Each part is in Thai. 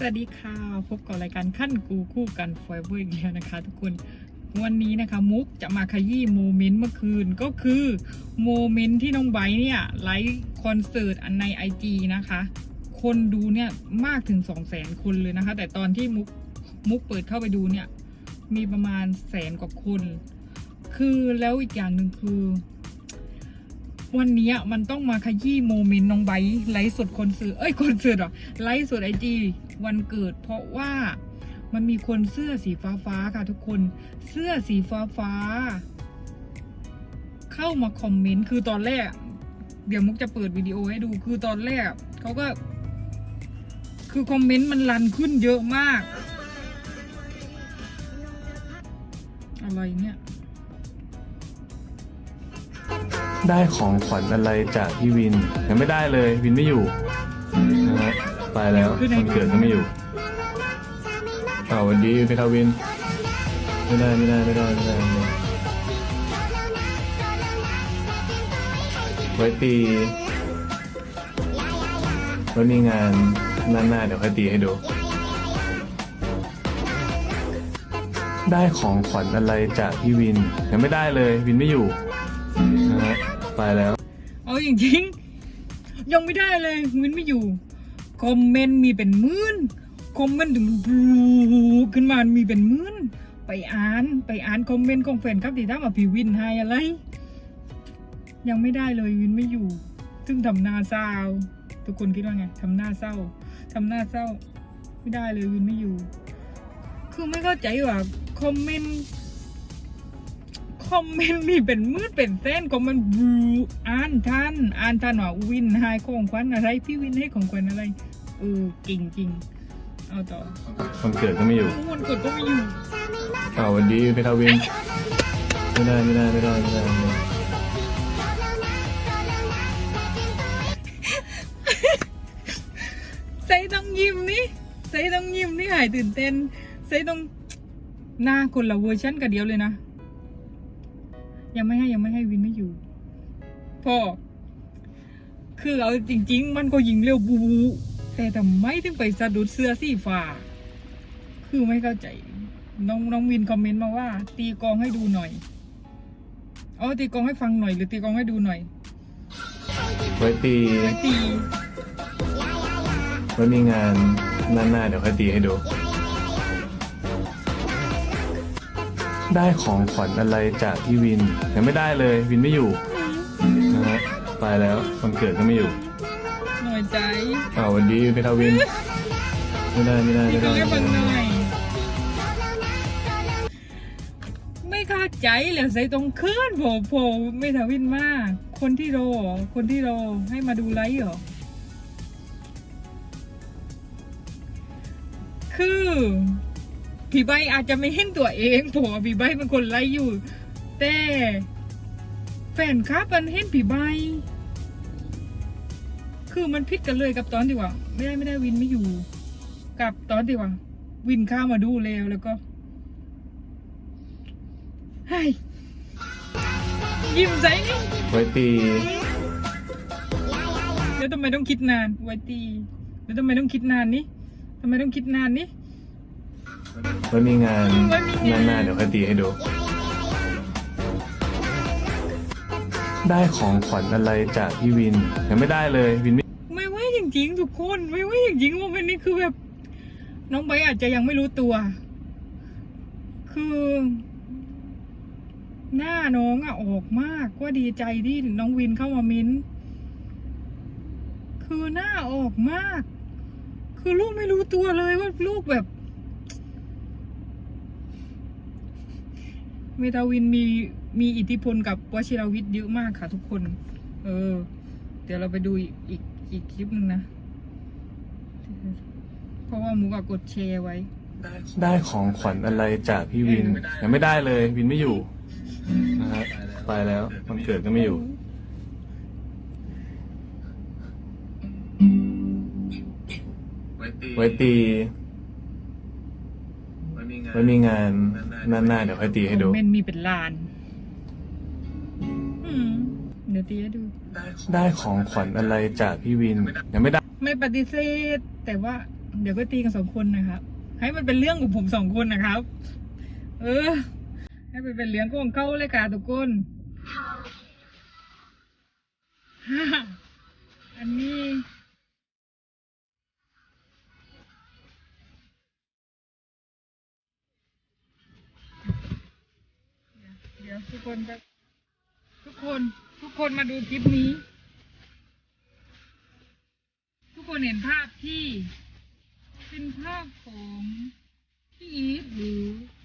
สวัสดีค่ะ พบกับรายการขั้นกูคู่กันฟอยเวอร์อีกแล้วนะคะทุกคน วันนี้นะคะมุกจะมาขยี้โมเมนต์เมื่อคืนก็คือโมเมนต์ที่น้องไบเนี่ยไลฟ์คอนเสิร์ตอันในไอจีนะคะ คนดูเนี่ยมากถึงสองแสนคนเลยนะคะ แต่ตอนที่มุกมุกเปิดเข้าไปดูเนี่ย มีประมาณแสนกว่าคน คือแล้วอีกอย่างหนึ่งคือ วันนี้มันต้องมาขยี้โมเมนต์น้องไบร์ไลฟ์สดคนเสิร์ตเอ้ยคนเสิร์ตเหรอไลฟ์สดไอจีวันเกิด เพราะว่ามันมีคนเสื้อสีฟ้าฟ้าๆค่ะทุกคน เสื้อสีฟ้าฟ้าๆเข้ามาคอมเมนต์คือตอนแรก เดี๋ยวมุกจะเปิดวิดีโอให้ดูคือตอนแรกเขาก็ คือคอมเมนต์มันรันขึ้นเยอะมาก อะไรเนี่ย ได้ของขวัญอะไรจากพี่วินยังไม่ได้เลยวินไม่อยู่นะฮะไปแล้ววันเกิดก็ไม่อยู่อ้าววันดีไปครับวิน ไม่ได้ไม่ได้ไม่ได้ไม่ได้ไม่ได้ไว้ตีไว้วมีงานหน้าหน้าเดี๋ยวค่อยตีให้ดู ได้ของขวัญอะไรจากพี่วินยังไม่ได้เลยวินไม่อยู่นะฮะ ไปแล้ว เอาจริงๆยังไม่ได้เลยวินไม่อยู่ คอมเมนต์มีเป็นหมื่น คอมเมนต์ถึงบลูขึ้นมา มีเป็นหมื่น ไปอ่าน ไปอ่านคอมเมนต์ของแฟนครับที่ถามว่าพี่วินให้อะไร ยังไม่ได้เลยวินไม่อยู่ ซึ่งทำหน้าเศร้า ทุกคนคิดว่าไงทำหน้าเศร้าทำหน้าเศร้า ไม่ได้เลยวินไม่อยู่ คือไม่เข้าใจว่าคอมเมนต์ คอมเมนต์มีเป็นมืดเป็นแสนคอมเมนต์บลูอ่านทันอ่านทันว่าวินให้ของขวัญอะไรพี่วินให้ของขวัญอะไรเออเก่งจริงเอาต่อวันเกิดก็ไม่อยู่วันกดก็ไม่อยู่อ้าววันดีไปครับวินไม่ได้ไม่ได้ไม่ได้ไม่ได้ไม่ได้ใส่ต้องยิ้มนี่ใส่ต้องยิ้มนี่หายตื่นเต้นใส่ต้องหน้าคนละเวอร์ชันกันเดียวเลยนะ ยังไม่ให้ยังไม่ให้วินไม่อยู่พ่อคือเอาจริง ๆ มันก็ยิงเร็วบูบูแต่ทำไมถึงไปสะดุดเสื้อสีฟ้า คือไม่เข้าใจ น้องน้องวินคอมเมนต์มาว่า ตีกลองให้ดูหน่อยอ๋อตีกลองให้ฟังหน่อย หรือตีกลองให้ดูหน่อยไว้ตีไว้ตีไว้มีงานหน้าหน้าเดี๋ยวค่อยตีให้ดู ได้ของขวัญอะไรจากพี่วินยังไม่ได้เลยวินไม่อยู่นะฮะไปแล้ววันเกิดก็ไม่อยู่หน่อยใจอ้าววันดีไปครับวิน ไม่ได้ไม่ได้ตีไม่กลได้องให้ไม่ฟังหได้น่อย ไม่เข้าใจเลยใส่ตรงคืนโผล่โผล่ไม่ทวินมาก คนที่รอเหรอคนที่รอให้มาดูไลฟ์เหรอ คือ ผีใบอาจจะไม่เห็นตัวเองเพราะว่าผีใบเป็นคนไล่อยู่ แต่แฟนคลับมันเห็นผีใบคือมันพิดกันเลยกับตอนที่ว่า ไม่ได้ไม่ได้วินไม่อยู่ กับตอนที่ว่า วินเข้ามาดูแล้วแล้วก็เฮ้ยยิ้มใส่นี่ไว้ตีแล้วทำไมต้องคิดนานไว้ตีแล้วทำไมต้องคิดนานนี่ทำไมต้องคิดนานนี่ ไว้มีงานงานหน้าเดี๋ยวค่อยตีให้ดู ได้ของขวัญอะไรจากพี่วิน ยังไม่ได้เลยวินไม่ไม่ไหวจริงๆทุกคนไม่ไหวจริงๆว่ามันนี่คือแบบ น้องใบอาจจะยังไม่รู้ตัว คือ หน้าน้องอะออกมากว่าดีใจที่น้องวินเข้ามาเม้น คือหน้าออกมาก คือลูกไม่รู้ตัวเลยว่าลูกแบบ เมตาวินมีมีอิทธิพลกับวชิรวิทย์เยอะมากค่ะทุกคน เออ เดี๋ยวเราไปดูอีกอีกคลิปหนึ่งนะ เพราะว่าหมูกับกดแชร์ไว้ ได้ของขวัญอะไรจากพี่วิน ยังไม่ได้เลยวินไม่อยู่นะฮะไปแล้ววันเกิดก็ไม่อยู่ ไว้ตี ไว้มีงานหน้าหน้าเดี๋ยวค่อยตีให้ดูคอมเมนต์มีเป็นล้าน อืมเดี๋ยวตีให้ดู ได้ของขวัญอะไรจากพี่วินยังไม่ได้ ไม่ปฏิเสธ แต่ว่า เดี๋ยวก็ตีกันสองคนนะครับ ให้มันเป็นเรื่องของผมสองคนนะครับ เออ ให้มันเป็นเรื่องของเขาเลยค่ะทุกคนฮ่าอันนี้ ทุกคนทุกคนทุกคนมาดูคลิปนี้ ทุกคนเห็นภาพที่ เป็นภาพของพี่อีทหรือ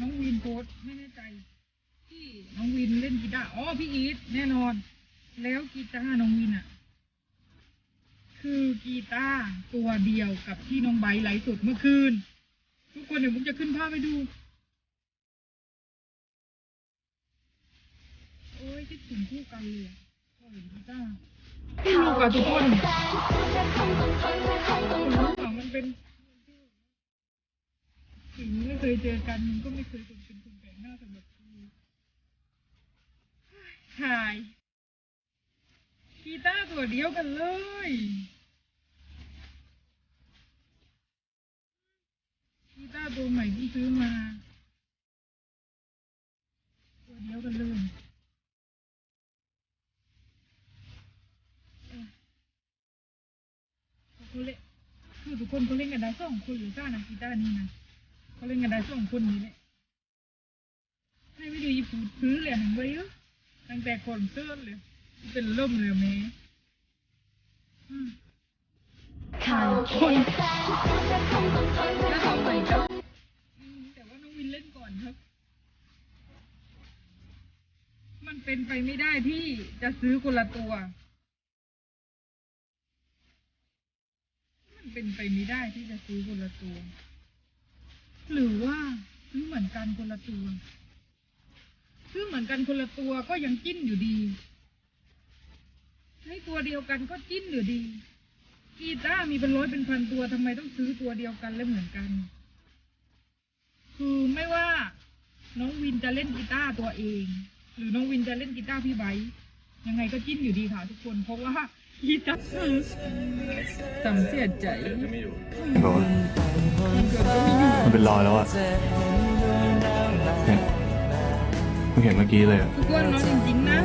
น้องวินโพสไม่แน่ใจ ที่น้องวินเล่นกีตาร์อ๋อพี่อีทแน่นอน แล้วกีตาร์น้องวินอะ คือกีตาร์ตัวเดียวกับที่น้องไบร์ทไลฟ์สดเมื่อคืน ทุกคนเดี๋ยวผมจะขึ้นภาพให้ดู อ้ยคิดถึงคู่กันเลยอะพอเห็นกีตาร์พี่ลูกอะทุกคนมันเป็นถึงไม่เคยเจอกันมันก็ไม่เคยเป็นคนแปลกหน้าสำหรับกูถ่ายกีตาร์ตัวเดียวกันเลยกีตาร์ตัวใหม่ที่ซื้อมา ตัวเดียวกันเลยเออ เขาเล่นคือทุกคนเขาเล่นกันได้สองคนหรือซ่านะกีตาร์นี่นะเขาเล่นกันได้สองคนนี่แหละให้ไม่ดูญี่ปุ่นพื้นเลยหันไปเยอะตั้งแต่คนเสิร์ตเลยเป็นล่มเลยแม่อืมถ่ายคนแต่ว่าน้องวินเล่นก่อนครับ มันเป็นไปไม่ได้ที่จะซื้อคนละตัว มัน เป็นไปไม่ได้ที่จะซื้อคนละตัว หรือว่าซื้อเหมือนกันคนละตัว ซื้อเหมือนกันคนละตัวก็ยังจิ้นอยู่ดี ให้ตัวเดียวกันก็จิ้นอยู่ดี กีตาร์มีเป็นร้อยเป็นพันตัวทำไมต้องซื้อตัวเดียวกันและเหมือนกัน คือไม่ว่า น้องวินจะเล่นกีตาร์ตัวเอง หรือน้องวินจะเล่นกีตาร์พี่ไบยังไงก็จิ้นอยู่ดีค่ะทุกคนเพราะว่า กีตาร์ต่ำเสียใจเกิดก็ไม่อยู่บอกว่ามันเกิดก็ไม่อยู่มันเป็นรอยแล้วอะเนี่ยเพิ่งเห็นเมื่อกี้เลยอะทุกคนเน้องจริงๆนะ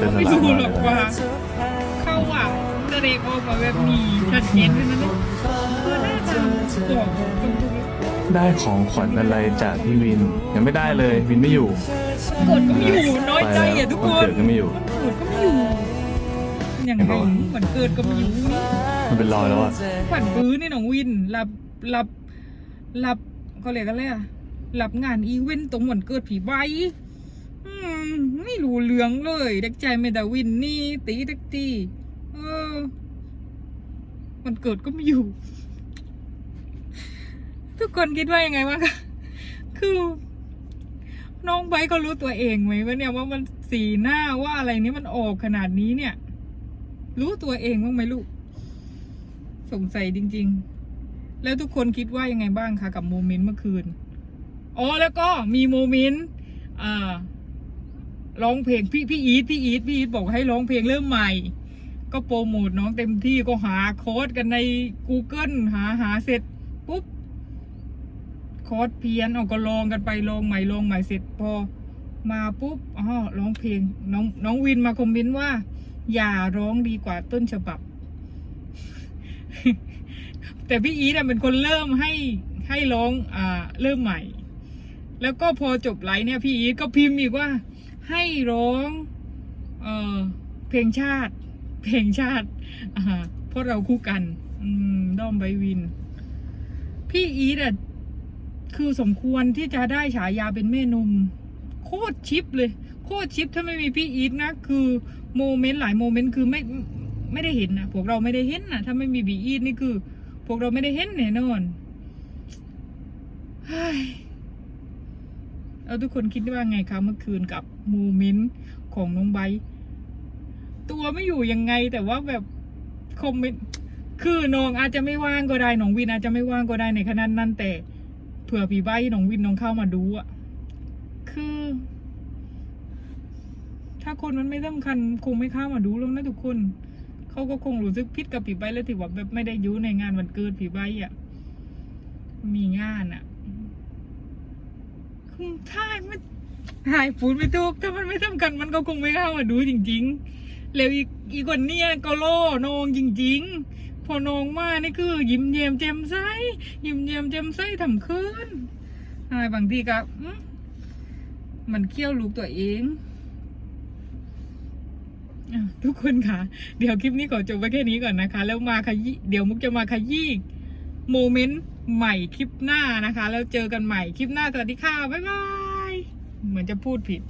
เป็นสไม่ลายดูมาหรอกว่า เข้าอะแสดงออกมาแบบนี้ชัดเจนเลยนะเนี่ยคือน่าจะบอกตรงๆได้ของขวัญอะไรจากพี่วิน ยังไม่ได้เลยวินไม่อยู่กดก็ไม่อยู่น้อยใจอะทุกควันนเกิดก็ไม่อยู่กดก็ไม่อ ยู่อย่างไรเหมือนเกิดก็ไม่อยู่นี่มันเป็นรอยแล้วอะขวัญปื้อนี่น้องวินรับรับรับเขาเรียกอะไรอะรับงานอีเวนต์ตรงวันเกิดผีใบอืมไม่รู้เรื่องเลย เด็กใจไม่แต่วินนี่ ตีเด็กตีเออวันเกิดก็ไม่อยู่ ทุกคนคิดว่ายังไงวะคะคือ น้องไบร์ทเขารู้ตัวเองไหมว่าเนี่ยว่ามันสีหน้าว่าอะไรนี้มันออกขนาดนี้เนี่ย รู้ตัวเองบ้างไหมลูก สงสัยจริง ๆ แล้วทุกคนคิดว่ายังไงบ้างคะกับโมเมนต์เมื่อคืน อ๋อแล้วก็มีโมเมนต์อ่าร้องเพลงพี่พี่อีทพี่อีทพี่อีทบอกให้ร้องเพลงเริ่มใหม่ ก็โปรโมทน้องเต็มที่ก็หาโค้ดกันใน Google หาหาเสร็จปุ๊บคอร์สเพียนเอาก็ลองกันไปลองใหม่ลองใหม่เสร็จพอมาปุ๊บอ๋อร้องเพลงน้องน้องวินมาคอมเมนต์ว่า อย่าร้องดีกว่าต้นฉบับ แต่พี่อีทอะเป็นคนเริ่มให้ให้ร้องอ่าเริ่มใหม่ แล้วก็พอจบไลฟ์เนี่ยพี่อีทก็พิมพ์อีกว่า ให้ร้องเออเพลงชาติ เพลงชาติอ่าเพราะเราคู่กัน อืมด้อมไบวิน พี่อีทอะคือสมควรที่จะได้ฉายาเป็นแม่นมโคตรชิปเลย โคตรชิปถ้าไม่มีพี่อีทนะ คือโมเมนต์หลายโมเมนต์คือไม่ไม่ได้เห็นนะพวกเราไม่ได้เห็นนะถ้าไม่มีพี่อีทนี่คือ พวกเราไม่ได้เห็นแน่นอนเฮ้ยแล้วทุกคนคิดว่าไงคะเมื่อคืนกับโมเมนต์ของน้องไบตัวไม่อยู่ยังไง แต่ว่าแบบคอมเมนต์คือน้องอาจจะไม่ว่างก็ได้น้องวินอาจจะไม่ว่างก็ได้ในขนาดนั้นแต่เผื่อพี่ใบน้องวินน้องเข้ามาดูอะคือ ถ้าคนมันไม่สำคัญคงไม่เข้ามาดูแล้วนะทุกคน เขาก็คงรู้สึกผิดกับผีใบแล้วที่ว่าแบบไม่ได้ยุ่ในงานวันเกิดผีใบอะ มีงานอะคงท่ายไม่หายพูดไม่ถูกถ้ามันไม่ทำกันมันก็คงไม่เข้ามาดูจริง ๆ แล้วอีกอีกคนเนี้ยก็โล่นองจริง ๆ พอนองมานี่คือ ยิ้มแย้มแจ่มใสยิ้มแย้มแจ่มใสทำคืนอะไรบางทีก็มันเคี่ยวลูกตัวเอง ทุกคนค่ะ เดี๋ยวคลิปนี้ขอจบไว้แค่นี้ก่อนนะคะ แล้วมาขยี้เดี๋ยวมุกจะมาขยี้โมเมนต์ใหม่คลิปหน้านะคะ แล้วเจอกันใหม่คลิปหน้าสวัสดีค่ะบ๊ายบายเหมือนจะพูดผิด